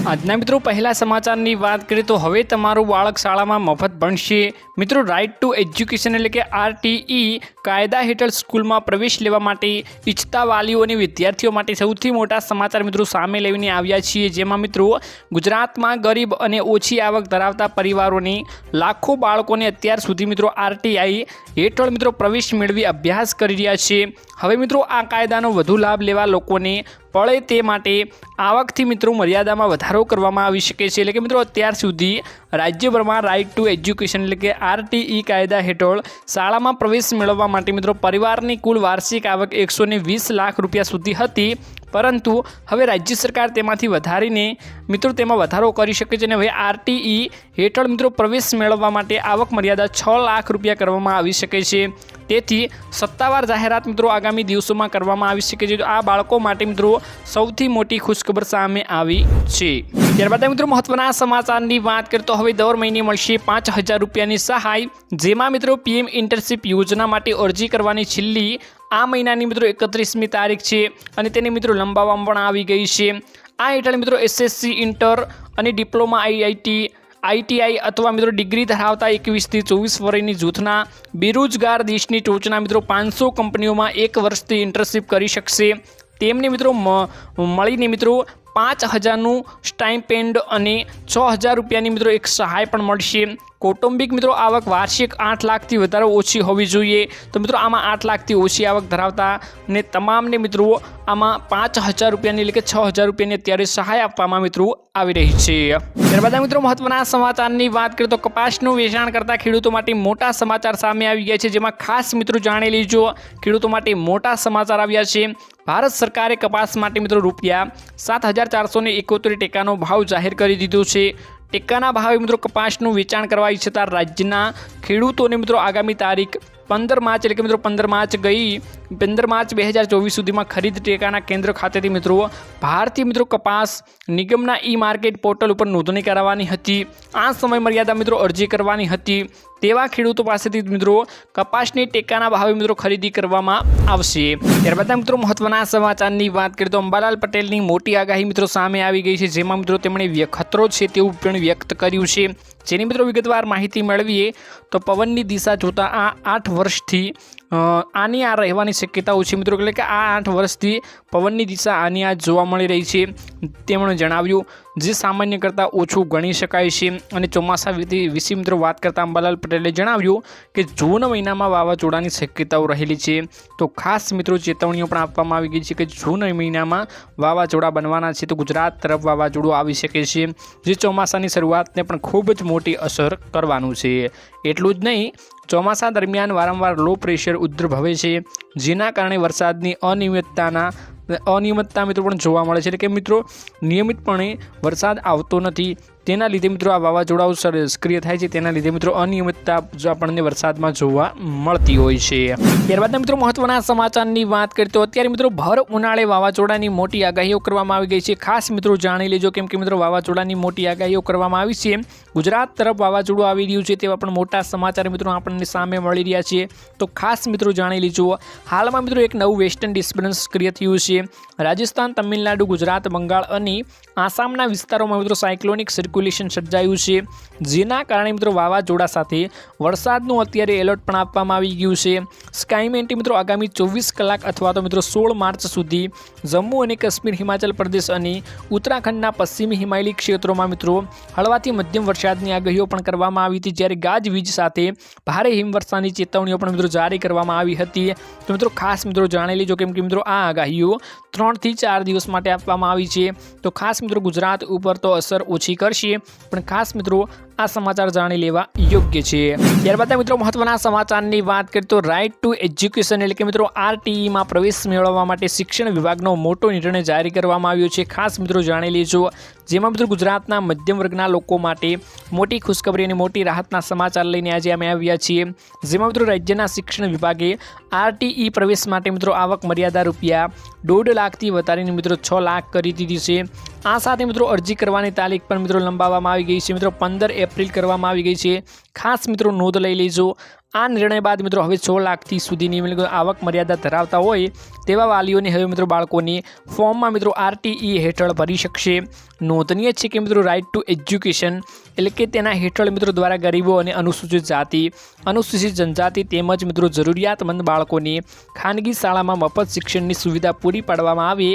આજના મિત્રો, પહેલા સમાચારની વાત કરીએ તો હવે તમારું બાળક શાળામાં મફત ભણશે. મિત્રો રાઇટ ટુ એજ્યુકેશન એટલે કે આરટીઈ કાયદા હેઠળ સ્કૂલમાં પ્રવેશ લેવા માટે ઈચ્છતા વાલીઓ અને વિદ્યાર્થીઓ માટે સૌથી મોટા સમાચાર મિત્રો સામે લઈને આવ્યા છીએ. જેમાં મિત્રો, ગુજરાતમાં ગરીબ અને ઓછી આવક ધરાવતા પરિવારોની લાખો બાળકોને અત્યાર સુધી મિત્રો આરટીઆઈ હેઠળ મિત્રો પ્રવેશ મેળવી અભ્યાસ કરી રહ્યા છે. હવે મિત્રો, આ કાયદાનો વધુ લાભ લેવા લોકોને પડે તે માટે આવકથી મિત્રો મર્યાદામાં વધારો કરવામાં આવી શકે છે. એટલે કે મિત્રો, અત્યાર સુધી રાજ્યભરમાં રાઇટ ટુ એજ્યુકેશન એટલે કે આરટીઈ કાયદા હેઠળ શાળામાં પ્રવેશ મેળવવા માટે મિત્રો, પરિવારની કુલ વાર્ષિક આવક એકસો વીસ લાખ રૂપિયા સુધી હતી. પરંતુ હવે રાજ્ય સરકાર તેમાંથી વધારીને મિત્રો તેમાં વધારો કરી શકે છે અને હવે આરટીઈ હેઠળ મિત્રો પ્રવેશ મેળવવા માટે આવક મર્યાદા છ લાખ રૂપિયા કરવામાં આવી શકે છે. તેથી સત્તાવાર જાહેરાત મિત્રો આગામી દિવસોમાં કરવામાં આવી શકે છે. આ બાળકો માટે મિત્રો સૌથી મોટી ખુશખબર સામે આવી છે. ત્યારબાદ મિત્રો મહત્વના સમાચારની વાત કરીએ તો હવે દર મહિને મળશે પાંચ હજાર રૂપિયાની સહાય, જેમાં મિત્રો પીએમ ઇન્ટર્નશીપ યોજના માટે અરજી કરવાની છેલ્લી આ મહિનાની મિત્રો એકત્રીસમી તારીખ છે અને તેને મિત્રો લંબાવવામાં પણ આવી ગઈ છે. આ હેઠળ મિત્રો એસએસસી ઇન્ટર અને ડિપ્લોમા આઈઆઈટી આઈટીઆઈ અથવા મિત્રો ડિગ્રી ધરાવતા એકવીસથી ચોવીસ વર્ષની જૂથના બેરોજગાર દેશની ટોચના મિત્રો પાંચસો કંપનીઓમાં એક વર્ષથી ઇન્ટર્નશીપ કરી શકશે. તેમને મિત્રો મળીને મિત્રો પાંચ હજારનું સ્ટાઇપેન્ડ અને છ હજાર રૂપિયાની મિત્રો એક સહાય પણ મળશે. કૌટુંબિક મિત્રો, આવક વાર્ષિક આઠ લાખથી વધારે ઓછી હોવી જોઈએ. તો મિત્રો, આમાં આઠ લાખથી ઓછી આવક ધરાવતા ને તમામને મિત્રો, આમાં પાંચ હજાર રૂપિયાની એટલે કે છ હજાર રૂપિયાની અત્યારે સહાય આપવામાં મિત્રો આવી રહી છે. ત્યારબાદ મિત્રો, મહત્વના સમાચારની વાત કરીએ તો કપાસનું વેચાણ કરતા ખેડૂતો માટે મોટા સમાચાર સામે આવી ગયા છે. જેમાં ખાસ મિત્રો જાણી લેજો, ખેડૂતો માટે મોટા સમાચાર આવ્યા છે. ભારત સરકારે કપાસ માટે મિત્રો રૂપિયા સાત હજાર ચારસો એકોતેર ટેકાનો ભાવ જાહેર કરી દીધો છે. ટેકાના ભાવે મિત્રો કપાસનું વેચાણ કરવા ઈચ્છતા રાજ્યના ખેડૂતોને મિત્રો આગામી તારીખ પંદર માર્ચ એટલે કે મિત્રો પંદર માર્ચ ગઈ, પંદર માર્ચ બે હજાર ચોવીસ સુધીમાં ખરીદ ટેકાના કેન્દ્ર ખાતેથી મિત્રો ભારતીય મિત્રો કપાસ નિગમના ઈ માર્કેટ પોર્ટલ ઉપર નોંધણી કરાવવાની હતી. આ સમય મર્યાદા મિત્રો અરજી કરવાની હતી. તેવા ખેડૂતો પાસેથી મિત્રો કપાસની ટેકાના ભાવે મિત્રો ખરીદી કરવામાં આવશે. ત્યારબાદ મિત્રો મહત્વના સમાચારની વાત કરીએ તો અંબાલાલ પટેલની મોટી આગાહી મિત્રો સામે આવી ગઈ છે, જેમાં મિત્રો તેમણે ખતરો છે તેવું પણ વ્યક્ત કર્યું છે. જેની મિત્રો વિગતવાર માહિતી મેળવીએ, તો પવનની દિશા જોતાં આ આઠ વર્ષથી આની આ રહેવાની શક્યતાઓ છે મિત્રો, એટલે કે આ આઠ વર્ષથી પવનની દિશા આની આ જોવા મળી રહી છે. તેમણે જણાવ્યું જે સામાન્ય કરતાં ઓછું ગણી શકાય છે. અને ચોમાસા વિશે મિત્રો વાત કરતાં અંબાલાલ પટેલે જણાવ્યું કે જૂન મહિનામાં વાવાઝોડાની શક્યતાઓ રહેલી છે. તો ખાસ મિત્રો ચેતવણીઓ પણ આપવામાં આવી ગઈ છે કે જૂન મહિનામાં વાવાઝોડા બનવાના છે તો ગુજરાત તરફ વાવાઝોડું આવી શકે છે, જે ચોમાસાની શરૂઆતને પણ ખૂબ જ મોટી અસર કરવાનું છે. એટલું જ નહીં, ચોમાસા દરમિયાન વારંવાર લો પ્રેશર ઉદ્ભવે છે, જેના કારણે વરસાદની અનિયમિતતાના અનિયમિતતા મિત્રો પણ જોવા મળે છે. એટલે કે મિત્રો નિયમિતપણે વરસાદ આવતો નથી. તેના લીધે મિત્રો આ વાવાઝોડાઓ સક્રિય થાય છે. તેના લીધે મિત્રો અનિયમિતતા જો આપણને વરસાદમાં જોવા મળતી હોય છે. ત્યારબાદ મિત્રો મહત્વના સમાચારની વાત કરીએ તો અત્યારે મિત્રો ભર ઉનાળે વાવાઝોડાની મોટી આગાહીઓ કરવામાં આવી ગઈ છે. ખાસ મિત્રો જાણી લેજો કેમ કે મિત્રો વાવાઝોડાની મોટી આગાહીઓ કરવામાં આવી છે. ગુજરાત તરફ વાવાઝોડું આવી રહ્યું છે તેવા પણ મોટા સમાચાર મિત્રો આપણને સામે મળી રહ્યા છે. તો ખાસ મિત્રો જાણી લેજો. હાલમાં મિત્રો એક નવું વેસ્ટર્ન ડિસ્ટર્બન્સ સક્રિય થયું છે. રાજસ્થાન, તમિલનાડુ, ગુજરાત, બંગાળ અને આસામના વિસ્તારોમાં મિત્રો સાયક્લોનિક સર્ક્યુલેશન સર્જાયું છે. જેના કારણે મિત્રો વાવાઝોડા સાથે વરસાદનું અત્યારે એલર્ટ પણ આપવામાં આવી ગયું છે. સ્કાયમેન્ટી મિત્રો આગામી ચોવીસ કલાક અથવા તો મિત્રો સોળ માર્ચ સુધી જમ્મુ અને કાશ્મીર, હિમાચલ પ્રદેશ અને ઉત્તરાખંડના પશ્ચિમી હિમાલય ક્ષેત્રોમાં મિત્રો હળવાથી મધ્યમ વરસાદની આગાહીઓ પણ કરવામાં આવી હતી. જ્યારે ગાજવીજ સાથે ભારે હિમવર્ષાની ચેતવણીઓ પણ મિત્રો જારી કરવામાં આવી હતી. તો મિત્રો ખાસ મિત્રો જાણી લેજો કેમ કે મિત્રો આ આગાહીઓ ત્રણથી ચાર દિવસ માટે આપવામાં આવી છે. તો ખાસ મિત્રો ગુજરાત ઉપર તો અસર ઓછી કરશે. પણ ખાસ મિત્રો આ સમાચાર જાણી લેવા યોગ્ય છે. ત્યારબાદ મિત્રો, મહત્વના સમાચારની વાત કરીએ તો રાઇટ ટુ એજ્યુકેશન એટલે કે મિત્રો, આરટીઈમાં પ્રવેશ મેળવવા માટે શિક્ષણ વિભાગનો મોટો નિર્ણય જારી કરવામાં આવ્યો છે. ખાસ મિત્રો જાણી લેજો. જેમાં મિત્રો, ગુજરાતના મધ્યમ વર્ગના લોકો માટે મોટી ખુશખબરી અને મોટી રાહતના સમાચાર લઈને આજે અમે આવ્યા છીએ. જેમાં મિત્રો, રાજ્યના શિક્ષણ વિભાગે આરટીઈ પ્રવેશ માટે મિત્રો, આવક મર્યાદા રૂપિયા દોઢ લાખથી વધારીને મિત્રો, છ લાખ કરી દીધી છે. આ સાથે મિત્રો, અરજી કરવાની તારીખ પણ મિત્રો લંબાવવામાં આવી ગઈ છે. મિત્રો, પંદર એપ્રિલ કરવામાં આવી ગઈ છે. ખાસ મિત્રો નોંધ લઈ લેજો. આ નિર્ણય બાદ મિત્રો હવે છ લાખથી સુધીની આવક મર્યાદા ધરાવતા હોય તેવા વાલીઓને હવે મિત્રો બાળકોની ફોર્મમાં મિત્રો આરટીઈ હેઠળ ભરી શકશે. નોંધનીય છે કે મિત્રો રાઇટ ટુ એજ્યુકેશન એટલે કે તેના હેઠળ મિત્રો દ્વારા ગરીબો અને અનુસૂચિત જાતિ, અનુસૂચિત જનજાતિ તેમજ મિત્રો જરૂરિયાતમંદ બાળકોને ખાનગી શાળામાં મફત શિક્ષણની સુવિધા પૂરી પાડવામાં આવે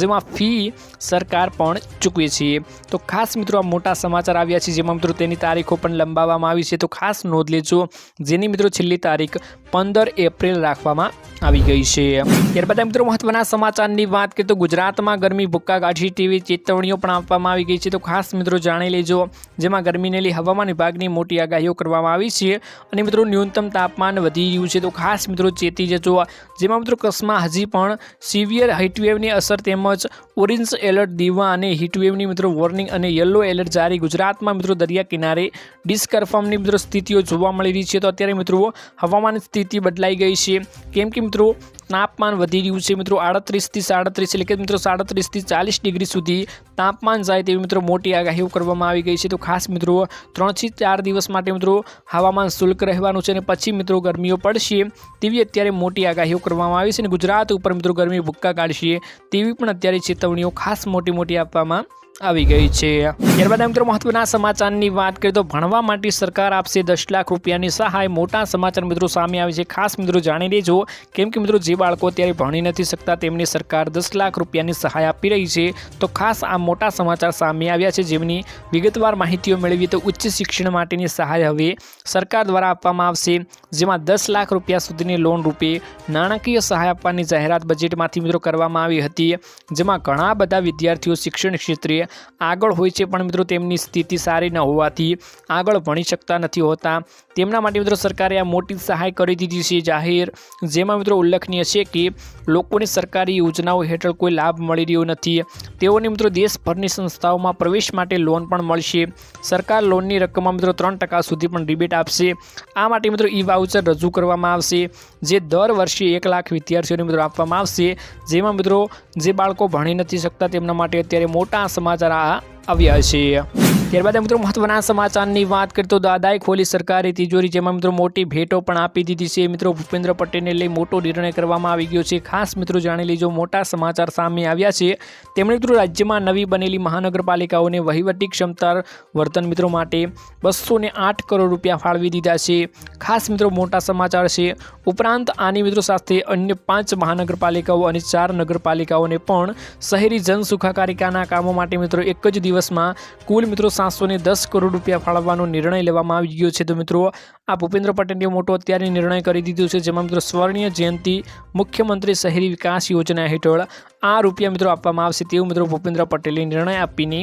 જેમાં ફી સરકાર પણ ચૂકવે છે. તો ખાસ મિત્રો આ મોટા સમાચાર આવ્યા છે જેમાં મિત્રો તેની તારીખો પણ લંબાવવામાં આવી છે. તો ખાસ નોંધ લેજો, જેની મિત્રો છેલ્લી તારીખ પંદર એપ્રિલ રાખવામાં આવી ગઈ છે. ત્યારબાદ મિત્રો મહત્વના સમાચારની વાત કરીએ તો ગુજરાતમાં ગરમી ભૂક્કા કાઢી તેવી ચેતવણીઓ પણ આપવામાં આવી ગઈ છે. તો ખાસ મિત્રો જાણી લેજો, જેમાં ગરમીને લઈ હવામાન વિભાગની મોટી આગાહીઓ કરવામાં આવી છે અને મિત્રો ન્યૂનતમ તાપમાન વધી રહ્યું છે. તો ખાસ મિત્રો ચેતી જજો જેમાં મિત્રો કચ્છમાં હજી પણ સિવિયર હીટવેવની અસર તેમજ ઓરેન્જ એલર્ટ દીવા અને હીટવેવની મિત્રો વોર્નિંગ અને યલો એલર્ટ જારી ગુજરાતમાં મિત્રો દરિયા કિનારે ડિસ્કન્ફર્મની મિત્રો સ્થિતિઓ જોવા મળી રહી છે. તો અત્યારે મિત્રો હવામાન સ્થિતિ બદલાઈ ગઈ છે. કેમ કે મિત્રો તાપમાન વધી રહ્યું છે મિત્રો. આડત્રીસથી સાડત્રીસ એટલે કે મિત્રો સાડત્રીસથી ચાલીસ ડિગ્રી સુધી તાપમાન જાય તેવી મિત્રો મોટી આગાહીઓ કરવામાં આવી ગઈ છે. તો ખાસ મિત્રો ત્રણથી ચાર દિવસ માટે મિત્રો હવામાન શુલ્ક રહેવાનું છે અને પછી મિત્રો ગરમીઓ પડશે તેવી અત્યારે મોટી આગાહીઓ કરવામાં આવી છે. અને ગુજરાત ઉપર મિત્રો ગરમી ભૂક્કા કાઢશે તેવી પણ અત્યારે ચેતવણીઓ ખાસ મોટી મોટી આપવામાં આવી ગઈ છે. ત્યારબાદ મિત્રો મહત્વના સમાચારની વાત કરીએ તો ભણવા માટે સરકાર આપશે દસ લાખ રૂપિયાની સહાય. મોટા સમાચાર મિત્રો સામે આવે છે. ખાસ મિત્રો જાણી લેજો. કેમ કે મિત્રો જે બાળકો અત્યારે ભણી નથી શકતા, તેમને સરકાર દસ લાખ રૂપિયાની સહાય આપી રહી છે. તો ખાસ આ મોટા સમાચાર સામે આવ્યા છે જેમની વિગતવાર માહિતીઓ મેળવી તો ઉચ્ચ શિક્ષણ માટેની સહાય હવે સરકાર દ્વારા આપવામાં આવશે. જેમાં દસ લાખ રૂપિયા સુધીની લોન રૂપે નાણાકીય સહાય આપવાની જાહેરાત બજેટમાંથી મિત્રો કરવામાં આવી હતી. જેમાં ઘણા બધા વિદ્યાર્થીઓ શિક્ષણ ક્ષેત્રે આગળ હોય છે પણ મિત્રો તેમની સ્થિતિ સારી ન હોવાથી આગળ ભણી શકતા નથી હોતા. તેમના માટે મિત્રો સરકારે આ મોટી સહાય કરી દીધી છે. જાહેર જેમાં મિત્રો ઉલ્લેખનીય છે કે લોકોને સરકારી યોજનાઓ હેઠળ કોઈ લાભ મળી રહ્યો નથી. તેઓને મિત્રો દેશભરની સંસ્થાઓમાં પ્રવેશ માટે લોન પણ મળશે. સરકાર લોનની રકમમાં મિત્રો ત્રણ ટકા સુધી પણ રિબેટ આપશે. આ માટે મિત્રો ઈ વાઉચર રજૂ કરવામાં આવશે, જે દર વર્ષે એક લાખ વિદ્યાર્થીઓને મિત્રો આપવામાં આવશે. જેમાં મિત્રો જે બાળકો ભણી નથી શકતા તેમના માટે અત્યારે મોટા સમાચાર આવ્યા છે ત્યારબાદ મિત્રો મહત્વના સમાચારની વાત કરીએ તો દાદાએ ખોલી સરકારી તિજોરી, જેમાં મિત્રો મોટી ભેટો પણ આપી દીધી છે. મિત્રો ભૂપેન્દ્ર પટેલને લઈ મોટો નિર્ણય કરવામાં આવી ગયો છે. ખાસ મિત્રો જાણી લેજો, મોટા સમાચાર સામે આવ્યા છે. તેમણે મિત્રો રાજ્યમાં નવી બનેલી મહાનગરપાલિકાઓને વહીવટી ક્ષમતા વર્તન મિત્રો માટે બસો આઠ કરોડ રૂપિયા ફાળવી દીધા છે. ખાસ મિત્રો મોટા સમાચાર છે. ઉપરાંત આની મિત્રો સાથે અન્ય પાંચ મહાનગરપાલિકાઓ અને ચાર નગરપાલિકાઓને પણ શહેરી જન સુખાકારિકાના કામો માટે મિત્રો એક જ દિવસમાં કુલ મિત્રો સાતસો દસ કરોડ રૂપિયા ફાળવવાનો નિર્ણય લેવામાં આવી ગયો છે. તો મિત્રો, આ ભૂપેન્દ્ર પટેલે મોટો અત્યારે નિર્ણય કરી દીધો છે. જેમાં મિત્રો સ્વર્ણિય જયંતિ મુખ્યમંત્રી શહેરી વિકાસ યોજના હેઠળ આ રૂપિયા મિત્રો આપવામાં આવશે તેવું મિત્રો ભૂપેન્દ્ર પટેલે નિર્ણય આપીને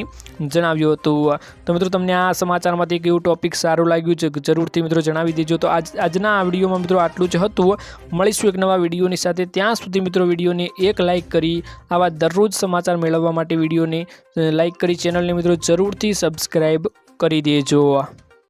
જણાવ્યું હતું. તો મિત્રો, તમને આ સમાચારમાંથી કેવું ટોપિક સારું લાગ્યું છે, જરૂરથી મિત્રો જણાવી દેજો. તો આજ, આજના આ વિડીયોમાં મિત્રો આટલું જ હતું. મળીશું એક નવા વિડીયોની સાથે. ત્યાં સુધી મિત્રો વિડીયોને એક લાઇક કરી આવા દરરોજ સમાચાર મેળવવા માટે વિડીયોને લાઇક કરી ચેનલને મિત્રો જરૂરથી સબસ્ક્રાઈબ કરી દેજો